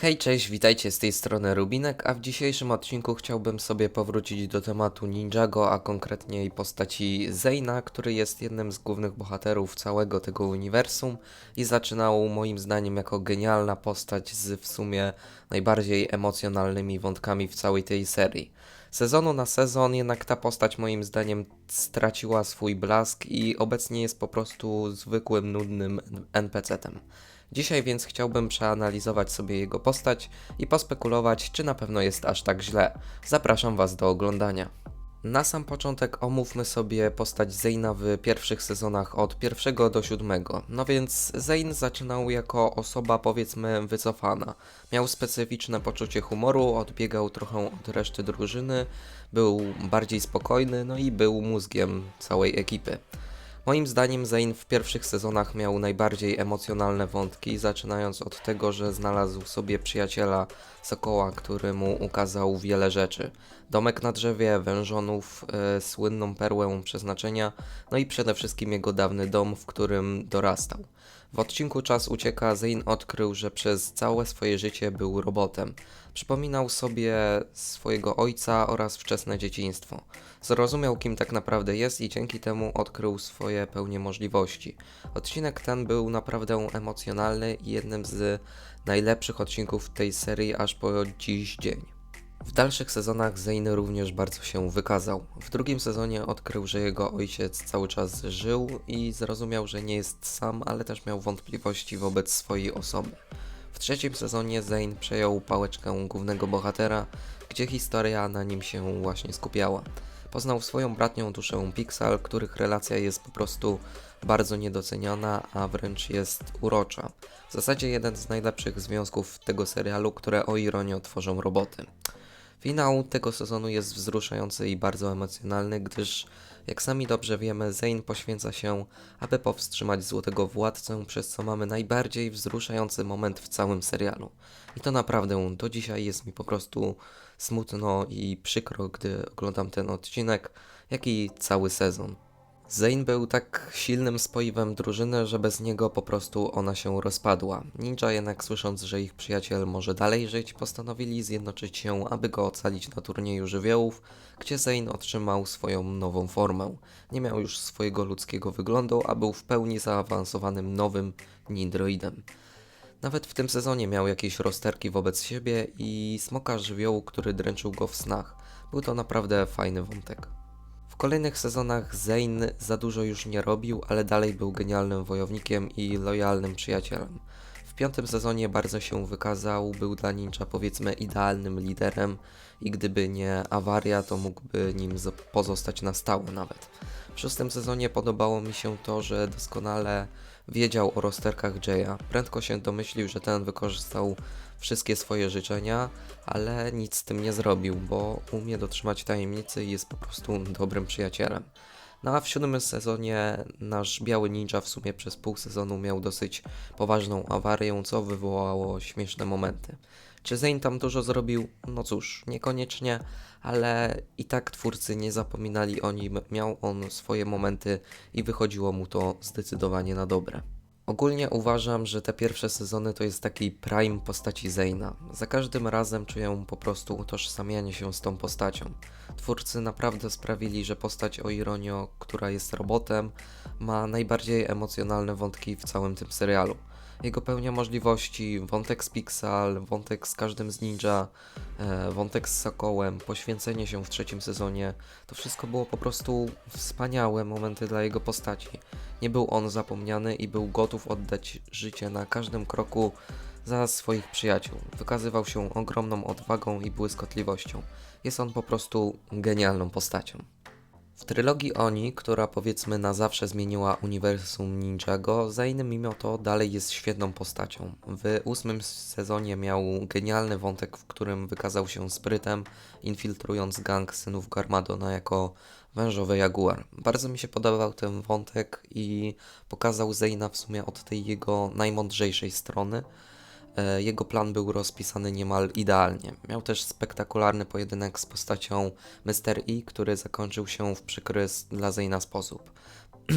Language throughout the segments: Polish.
Hej, cześć, witajcie z tej strony Rubinek, a w dzisiejszym odcinku chciałbym sobie powrócić do tematu Ninjago, a konkretnie jej postaci Zayna, który jest jednym z głównych bohaterów całego tego uniwersum i zaczynał moim zdaniem jako genialna postać z w sumie najbardziej emocjonalnymi wątkami w całej tej serii. Sezonu na sezon jednak ta postać moim zdaniem straciła swój blask i obecnie jest po prostu zwykłym, nudnym NPC-tem. Dzisiaj więc chciałbym przeanalizować sobie jego postać i pospekulować, czy na pewno jest aż tak źle. Zapraszam Was do oglądania. Na sam początek omówmy sobie postać Zayna w pierwszych sezonach od pierwszego do siódmego. No więc Zayn zaczynał jako osoba powiedzmy wycofana. Miał specyficzne poczucie humoru, odbiegał trochę od reszty drużyny, był bardziej spokojny, no i był mózgiem całej ekipy. Moim zdaniem Zayn w pierwszych sezonach miał najbardziej emocjonalne wątki, zaczynając od tego, że znalazł sobie przyjaciela Sokoła, który mu ukazał wiele rzeczy. Domek na drzewie, wężonów, e, słynną perłę przeznaczenia, no i przede wszystkim jego dawny dom, w którym dorastał. W odcinku Czas ucieka Zayn odkrył, że przez całe swoje życie był robotem. Przypominał sobie swojego ojca oraz wczesne dzieciństwo. Zrozumiał, kim tak naprawdę jest i dzięki temu odkrył swoje pełnie możliwości. Odcinek ten był naprawdę emocjonalny i jednym z najlepszych odcinków tej serii aż po dziś dzień. W dalszych sezonach Zayn również bardzo się wykazał. W drugim sezonie odkrył, że jego ojciec cały czas żył i zrozumiał, że nie jest sam, ale też miał wątpliwości wobec swojej osoby. W trzecim sezonie Zayn przejął pałeczkę głównego bohatera, gdzie historia na nim się właśnie skupiała. Poznał swoją bratnią duszę Pixel, których relacja jest po prostu bardzo niedoceniana, a wręcz jest urocza. W zasadzie jeden z najlepszych związków tego serialu, które o ironię tworzą roboty. Finał tego sezonu jest wzruszający i bardzo emocjonalny, gdyż, jak sami dobrze wiemy, Zane poświęca się, aby powstrzymać Złotego Władcę, przez co mamy najbardziej wzruszający moment w całym serialu. I to naprawdę do dzisiaj jest mi po prostu smutno i przykro, gdy oglądam ten odcinek, jak i cały sezon. Zane był tak silnym spoiwem drużyny, że bez niego po prostu ona się rozpadła. Ninja jednak słysząc, że ich przyjaciel może dalej żyć, postanowili zjednoczyć się, aby go ocalić na turnieju żywiołów, gdzie Zane otrzymał swoją nową formę. Nie miał już swojego ludzkiego wyglądu, a był w pełni zaawansowanym nowym Nindroidem. Nawet w tym sezonie miał jakieś rozterki wobec siebie i smoka żywiołu, który dręczył go w snach. Był to naprawdę fajny wątek. Kolejnych sezonach Zane za dużo już nie robił, ale dalej był genialnym wojownikiem i lojalnym przyjacielem. W piątym sezonie bardzo się wykazał, był dla Ninja powiedzmy idealnym liderem i gdyby nie awaria, to mógłby nim zo- pozostać na stałe nawet. W szóstym sezonie podobało mi się to, że doskonale wiedział o rozterkach Jaya. Prędko się domyślił, że ten wykorzystał wszystkie swoje życzenia, ale nic z tym nie zrobił, bo umie dotrzymać tajemnicy i jest po prostu dobrym przyjacielem. No a w siódmym sezonie nasz biały ninja w sumie przez pół sezonu miał dosyć poważną awarię, co wywołało śmieszne momenty. Czy Zane tam dużo zrobił? No cóż, niekoniecznie, ale i tak twórcy nie zapominali o nim, miał on swoje momenty i wychodziło mu to zdecydowanie na dobre. Ogólnie uważam, że te pierwsze sezony to jest taki prime postaci Zayna. Za każdym razem czuję po prostu utożsamianie się z tą postacią. Twórcy naprawdę sprawili, że postać o Ironio, która jest robotem, ma najbardziej emocjonalne wątki w całym tym serialu. Jego pełnia możliwości, wątek z Pixel, wątek z każdym z ninja, e, wątek z Sokołem, poświęcenie się w trzecim sezonie, to wszystko było po prostu wspaniałe momenty dla jego postaci. Nie był on zapomniany i był gotów oddać życie na każdym kroku za swoich przyjaciół. Wykazywał się ogromną odwagą i błyskotliwością. Jest on po prostu genialną postacią. W trylogii Oni, która powiedzmy na zawsze zmieniła uniwersum Ninjago, Zayn mimo to dalej jest świetną postacią. W ósmym sezonie miał genialny wątek, w którym wykazał się sprytem, infiltrując gang synów Garmadona jako wężowy jaguar. Bardzo mi się podobał ten wątek i pokazał Zayna w sumie od tej jego najmądrzejszej strony. E, Jego plan był rozpisany niemal idealnie. Miał też spektakularny pojedynek z postacią Mr. E, który zakończył się w przykry dla Zayna sposób.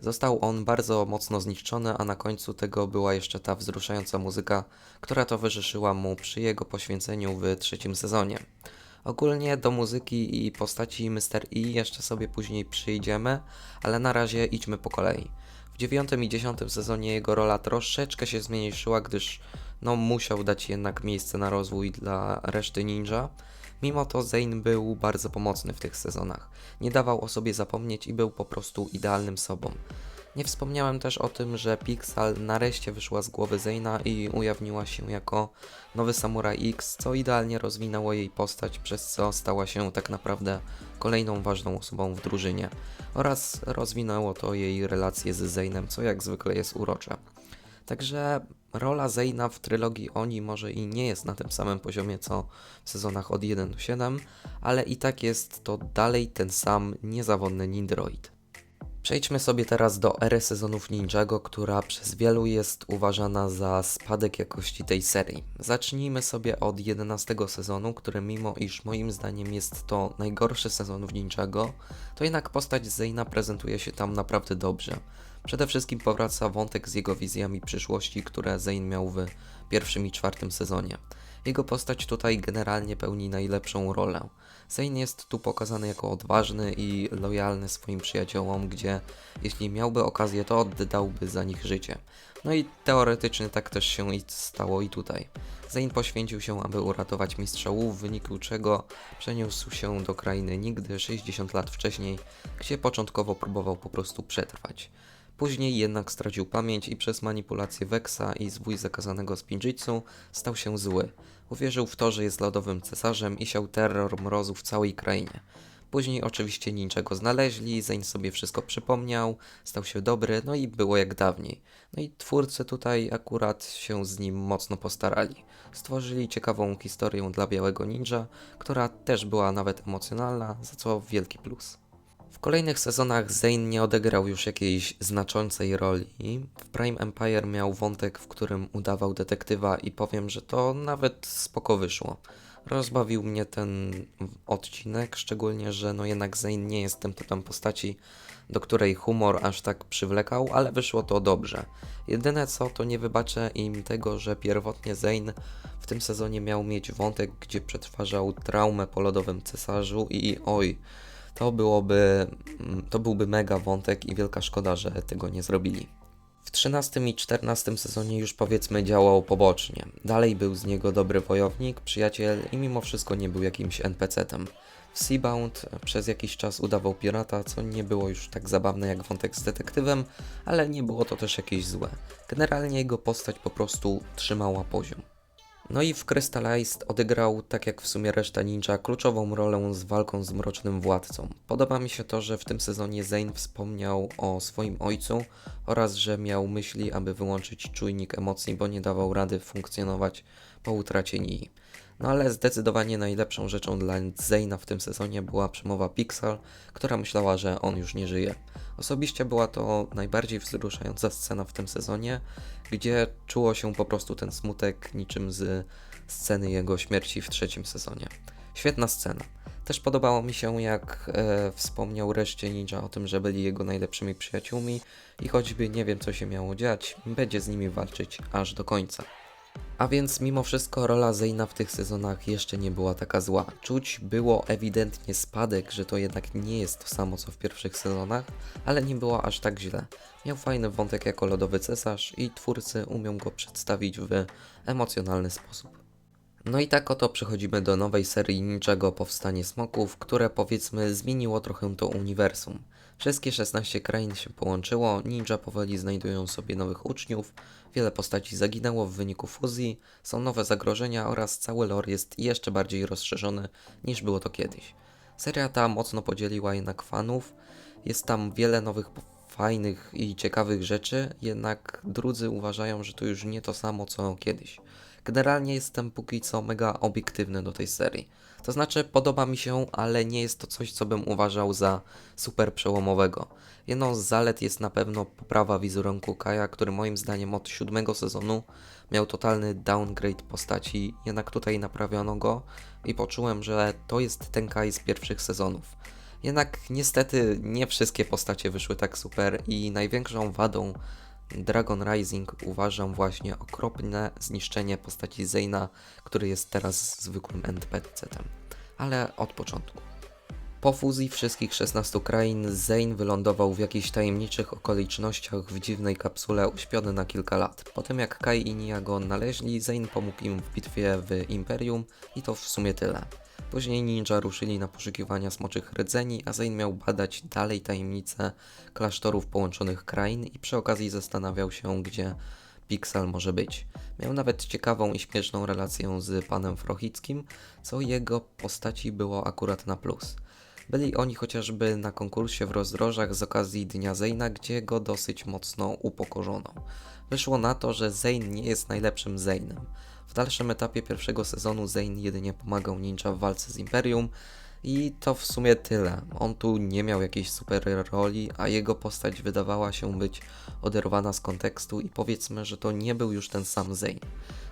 Został on bardzo mocno zniszczony, a na końcu tego była jeszcze ta wzruszająca muzyka, która towarzyszyła mu przy jego poświęceniu w trzecim sezonie. Ogólnie do muzyki i postaci Mr. E jeszcze sobie później przyjdziemy, ale na razie idźmy po kolei. W dziewiątym i dziesiątym sezonie jego rola troszeczkę się zmniejszyła, gdyż no, musiał dać jednak miejsce na rozwój dla reszty ninja. Mimo to Zane był bardzo pomocny w tych sezonach. Nie dawał o sobie zapomnieć i był po prostu idealnym sobą. Nie wspomniałem też o tym, że Pixel nareszcie wyszła z głowy Zayna i ujawniła się jako nowy Samurai X, co idealnie rozwinęło jej postać, przez co stała się tak naprawdę kolejną ważną osobą w drużynie oraz rozwinęło to jej relacje z Zaynem, co jak zwykle jest urocze. Także rola Zayna w trylogii Oni może i nie jest na tym samym poziomie co w sezonach od 1 do 7, ale i tak jest to dalej ten sam niezawodny Nindroid. Przejdźmy sobie teraz do ery sezonów Ninjago, która przez wielu jest uważana za spadek jakości tej serii. Zacznijmy sobie od 11 sezonu, który mimo iż moim zdaniem jest to najgorszy sezon w Ninjago, to jednak postać Zayna prezentuje się tam naprawdę dobrze. Przede wszystkim powraca wątek z jego wizjami przyszłości, które Zane miał w pierwszym i czwartym sezonie. Jego postać tutaj generalnie pełni najlepszą rolę. Zane jest tu pokazany jako odważny i lojalny swoim przyjaciołom, gdzie jeśli miałby okazję, to oddałby za nich życie. No i teoretycznie tak też się i stało i tutaj. Zane poświęcił się, aby uratować mistrza Wu, w wyniku czego przeniósł się do krainy nigdy 60 lat wcześniej, gdzie początkowo próbował po prostu przetrwać. Później jednak stracił pamięć i przez manipulację Vexa i zwój zakazanego Spinjitsu stał się zły. Uwierzył w to, że jest lodowym cesarzem i siał terror mrozu w całej krainie. Później oczywiście niczego znaleźli, Zane sobie wszystko przypomniał, stał się dobry, no i było jak dawniej. No i twórcy tutaj akurat się z nim mocno postarali. Stworzyli ciekawą historię dla Białego Ninja, która też była nawet emocjonalna, za co wielki plus. Kolejnych sezonach Zane nie odegrał już jakiejś znaczącej roli. W Prime Empire miał wątek, w którym udawał detektywa i powiem, że to nawet spoko wyszło. Rozbawił mnie ten odcinek, szczególnie, że no jednak Zane nie jest tym typem postaci, do której humor aż tak przywlekał, ale wyszło to dobrze. Jedyne co, to nie wybaczę im tego, że pierwotnie Zane w tym sezonie miał mieć wątek, gdzie przetwarzał traumę po lodowym cesarzu i oj, to byłoby, mm, to byłby mega wątek i wielka szkoda, że tego nie zrobili. W 13 i 14 sezonie już powiedzmy działał pobocznie. Dalej był z niego dobry wojownik, przyjaciel i mimo wszystko nie był jakimś NPC-tem. W Seabound przez jakiś czas udawał pirata, co nie było już tak zabawne jak wątek z detektywem, ale nie było to też jakieś złe. Generalnie jego postać po prostu trzymała poziom. No i w Crystallized odegrał, tak jak w sumie reszta ninja, kluczową rolę z walką z Mrocznym Władcą. Podoba mi się to, że w tym sezonie Zane wspomniał o swoim ojcu oraz, że miał myśli, aby wyłączyć czujnik emocji, bo nie dawał rady funkcjonować po utracie Nii. No ale zdecydowanie najlepszą rzeczą dla Zayna w tym sezonie była przemowa Pixel, która myślała, że on już nie żyje. Osobiście była to najbardziej wzruszająca scena w tym sezonie, gdzie czuło się po prostu ten smutek niczym z sceny jego śmierci w trzecim sezonie. Świetna scena. Też podobało mi się, jak e, wspomniał reszcie ninja o tym, że byli jego najlepszymi przyjaciółmi i choćby nie wiem co się miało dziać, będzie z nimi walczyć aż do końca. A więc mimo wszystko rola Zayna w tych sezonach jeszcze nie była taka zła. Czuć było ewidentnie spadek, że to jednak nie jest to samo co w pierwszych sezonach, ale nie było aż tak źle. Miał fajny wątek jako lodowy cesarz i twórcy umią go przedstawić w emocjonalny sposób. No i tak oto przechodzimy do nowej serii Ninjago Powstanie Smoków, które powiedzmy zmieniło trochę to uniwersum. Wszystkie 16 krain się połączyło, ninja powoli znajdują sobie nowych uczniów, wiele postaci zaginęło w wyniku fuzji, są nowe zagrożenia oraz cały lore jest jeszcze bardziej rozszerzony niż było to kiedyś. Seria ta mocno podzieliła jednak fanów, jest tam wiele nowych fajnych i ciekawych rzeczy, jednak drudzy uważają, że to już nie to samo co kiedyś. Generalnie jestem póki co mega obiektywny do tej serii. To znaczy, podoba mi się, ale nie jest to coś, co bym uważał za super przełomowego. Jedną z zalet jest na pewno poprawa wizerunku Kaja, który moim zdaniem od siódmego sezonu miał totalny downgrade postaci, jednak tutaj naprawiono go i poczułem, że to jest ten Kai z pierwszych sezonów. Jednak niestety nie wszystkie postacie wyszły tak super i największą wadą Dragon Rising uważam właśnie okropne zniszczenie postaci Zayna, który jest teraz zwykłym NPC-tem. Ale od początku. Po fuzji wszystkich 16 krain Zane wylądował w jakichś tajemniczych okolicznościach w dziwnej kapsule uśpiony na kilka lat. Po tym jak Kai i Nia go odnaleźli, Zane pomógł im w bitwie w Imperium i to w sumie tyle. Później ninja ruszyli na poszukiwania smoczych rdzeni, a Zane miał badać dalej tajemnice klasztorów połączonych krain i przy okazji zastanawiał się, gdzie Pixel może być. Miał nawet ciekawą i śmieszną relację z panem Frochickim, co jego postaci było akurat na plus. Byli oni chociażby na konkursie w rozdrożach z okazji Dnia Zejna, gdzie go dosyć mocno upokorzono. Wyszło na to, że Zane nie jest najlepszym Zane'em. W dalszym etapie pierwszego sezonu Zane jedynie pomagał ninja w walce z Imperium i to w sumie tyle. On tu nie miał jakiejś super roli, a jego postać wydawała się być oderwana z kontekstu i powiedzmy, że to nie był już ten sam Zane.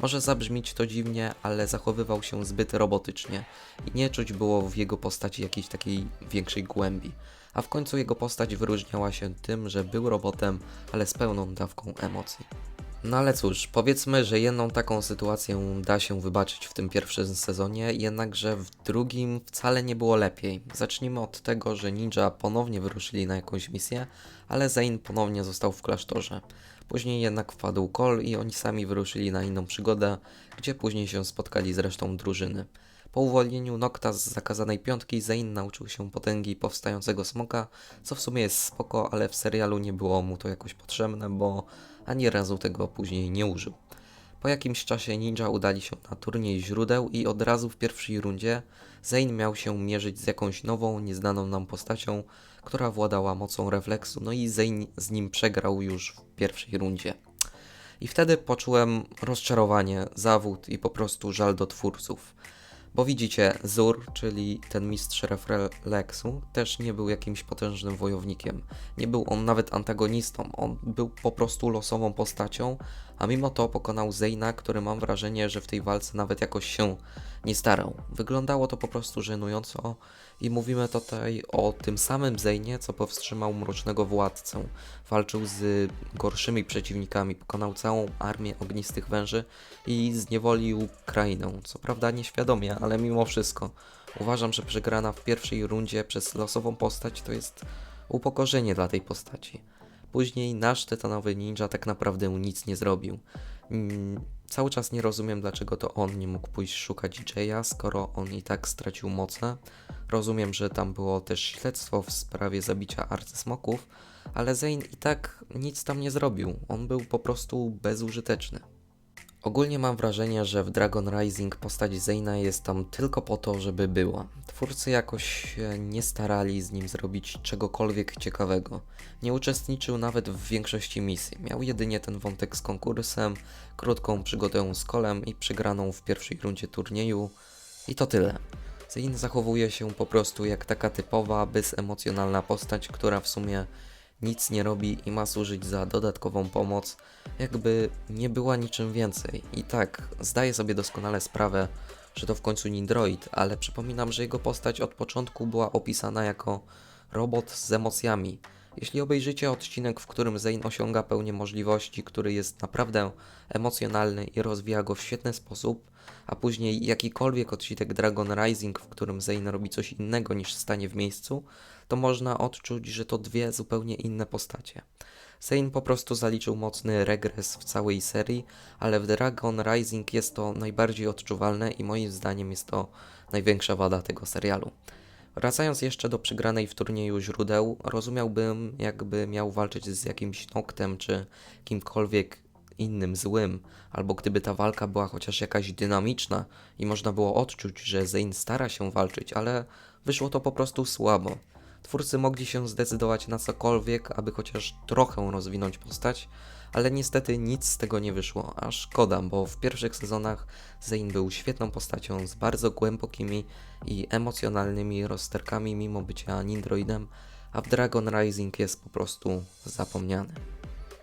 Może zabrzmieć to dziwnie, ale zachowywał się zbyt robotycznie i nie czuć było w jego postaci jakiejś takiej większej głębi. A w końcu jego postać wyróżniała się tym, że był robotem, ale z pełną dawką emocji. No ale cóż, powiedzmy, że jedną taką sytuację da się wybaczyć w tym pierwszym sezonie, jednakże w drugim wcale nie było lepiej. Zacznijmy od tego, że ninja ponownie wyruszyli na jakąś misję, ale Zane ponownie został w klasztorze. Później jednak wpadł Cole i oni sami wyruszyli na inną przygodę, gdzie później się spotkali z resztą drużyny. Po uwolnieniu Nocta z zakazanej piątki, Zane nauczył się potęgi powstającego smoka, co w sumie jest spoko, ale w serialu nie było mu to jakoś potrzebne, bo ani razu tego później nie użył. Po jakimś czasie ninja udali się na turniej źródeł i od razu w pierwszej rundzie Zane miał się mierzyć z jakąś nową, nieznaną nam postacią, która władała mocą refleksu, no i Zane z nim przegrał już w pierwszej rundzie. I wtedy poczułem rozczarowanie, zawód i po prostu żal do twórców. Bo widzicie, Zur, czyli ten mistrz refleksu, też nie był jakimś potężnym wojownikiem. Nie był on nawet antagonistą, on był po prostu losową postacią, a mimo to pokonał Zeyna, który mam wrażenie, że w tej walce nawet jakoś się nie starał. Wyglądało to po prostu żenująco i mówimy tutaj o tym samym Zeynie, co powstrzymał Mrocznego Władcę. Walczył z gorszymi przeciwnikami, pokonał całą armię ognistych węży i zniewolił krainę. Co prawda nieświadomie, ale mimo wszystko. Uważam, że przegrana w pierwszej rundzie przez losową postać to jest upokorzenie dla tej postaci. Później nasz tytanowy ninja tak naprawdę nic nie zrobił. Mm, cały czas nie rozumiem, dlaczego to on nie mógł pójść szukać Jaya, skoro on i tak stracił moce. Rozumiem, że tam było też śledztwo w sprawie zabicia arcysmoków, ale Zane i tak nic tam nie zrobił. On był po prostu bezużyteczny. Ogólnie mam wrażenie, że w Dragon Rising postać Zayna jest tam tylko po to, żeby była. Twórcy jakoś się nie starali z nim zrobić czegokolwiek ciekawego. Nie uczestniczył nawet w większości misji. Miał jedynie ten wątek z konkursem, krótką przygodę z kolem i przegraną w pierwszej rundzie turnieju. I to tyle. Zayn zachowuje się po prostu jak taka typowa, bezemocjonalna postać, która w sumie nic nie robi i ma służyć za dodatkową pomoc, jakby nie była niczym więcej. I tak, zdaję sobie doskonale sprawę, że to w końcu Nindroid, ale przypominam, że jego postać od początku była opisana jako robot z emocjami. Jeśli obejrzycie odcinek, w którym Zane osiąga pełnię możliwości, który jest naprawdę emocjonalny i rozwija go w świetny sposób, a później jakikolwiek odcinek Dragon Rising, w którym Zane robi coś innego niż stanie w miejscu, to można odczuć, że to dwie zupełnie inne postacie. Zane po prostu zaliczył mocny regres w całej serii, ale w Dragon Rising jest to najbardziej odczuwalne i moim zdaniem jest to największa wada tego serialu. Wracając jeszcze do przegranej w turnieju źródeł, rozumiałbym, jakby miał walczyć z jakimś Noktem czy kimkolwiek innym złym, albo gdyby ta walka była chociaż jakaś dynamiczna i można było odczuć, że Zane stara się walczyć, ale wyszło to po prostu słabo. Twórcy mogli się zdecydować na cokolwiek, aby chociaż trochę rozwinąć postać, ale niestety nic z tego nie wyszło, a szkoda, bo w pierwszych sezonach Zane był świetną postacią z bardzo głębokimi i emocjonalnymi rozterkami mimo bycia Nindroidem, a w Dragon Rising jest po prostu zapomniany.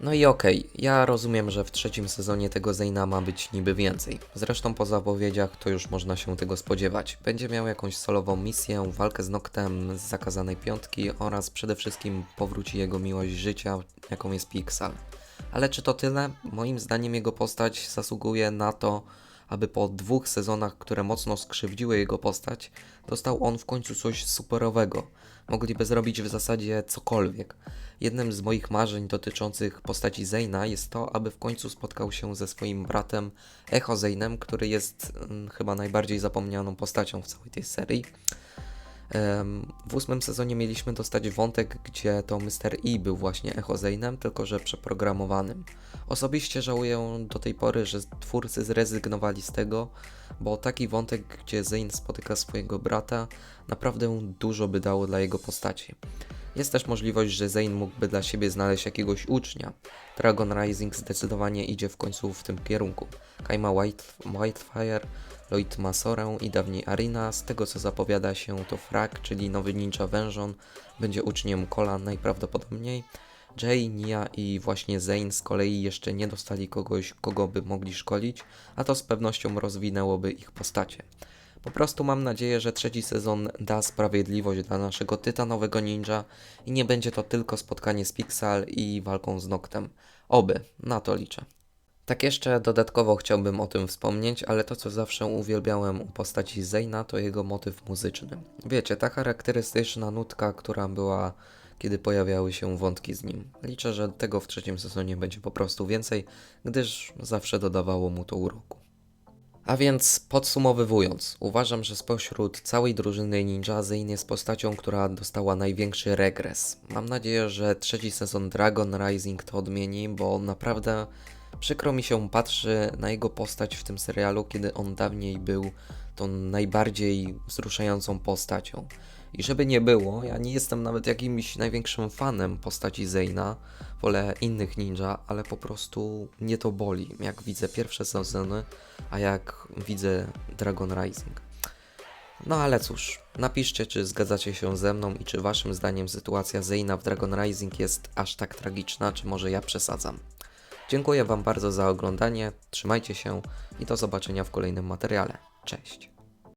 No i okej, ja rozumiem, że w trzecim sezonie tego Zayna ma być niby więcej. Zresztą po zapowiedziach to już można się tego spodziewać. Będzie miał jakąś solową misję, walkę z Noctem z zakazanej piątki oraz przede wszystkim powróci jego miłość życia, jaką jest Pixel. Ale czy to tyle? Moim zdaniem jego postać zasługuje na to, aby po dwóch sezonach, które mocno skrzywdziły jego postać, dostał on w końcu coś superowego. Mogliby zrobić w zasadzie cokolwiek. Jednym z moich marzeń dotyczących postaci Zayna jest to, aby w końcu spotkał się ze swoim bratem Echo Zaynem, który jest mm, chyba najbardziej zapomnianą postacią w całej tej serii. W ósmym sezonie mieliśmy dostać wątek, gdzie to Mr. E był właśnie Echo Zaynem, tylko że przeprogramowanym. Osobiście żałuję do tej pory, że twórcy zrezygnowali z tego, bo taki wątek, gdzie Zane spotyka swojego brata, naprawdę dużo by dało dla jego postaci. Jest też możliwość, że Zane mógłby dla siebie znaleźć jakiegoś ucznia. Dragon Rising zdecydowanie idzie w końcu w tym kierunku. Kai ma White, Whitefire, Lloyd ma Sorę i dawniej Arina. Z tego co zapowiada się to Frag, czyli nowy ninja wężon, będzie uczniem Kola najprawdopodobniej. Jay, Nia i właśnie Zane z kolei jeszcze nie dostali kogoś, kogo by mogli szkolić, a to z pewnością rozwinęłoby ich postacie. Po prostu mam nadzieję, że trzeci sezon da sprawiedliwość dla naszego tytanowego ninja i nie będzie to tylko spotkanie z Pixel i walką z Noctem. Oby, na to liczę. Tak jeszcze dodatkowo chciałbym o tym wspomnieć, ale to co zawsze uwielbiałem u postaci Zayna to jego motyw muzyczny. Wiecie, ta charakterystyczna nutka, która była kiedy pojawiały się wątki z nim. Liczę, że tego w trzecim sezonie będzie po prostu więcej, gdyż zawsze dodawało mu to uroku. A więc podsumowywując, uważam, że spośród całej drużyny Ninja Zane jest postacią, która dostała największy regres. Mam nadzieję, że trzeci sezon Dragon Rising to odmieni, bo naprawdę przykro mi się patrzy na jego postać w tym serialu, kiedy on dawniej był tą najbardziej wzruszającą postacią. I żeby nie było, ja nie jestem nawet jakimś największym fanem postaci Zayna, wolę innych ninja, ale po prostu mnie to boli, jak widzę pierwsze sezony, a jak widzę Dragon Rising. No ale cóż, napiszcie, czy zgadzacie się ze mną i czy waszym zdaniem sytuacja Zayna w Dragon Rising jest aż tak tragiczna, czy może ja przesadzam. Dziękuję wam bardzo za oglądanie, trzymajcie się i do zobaczenia w kolejnym materiale. Cześć!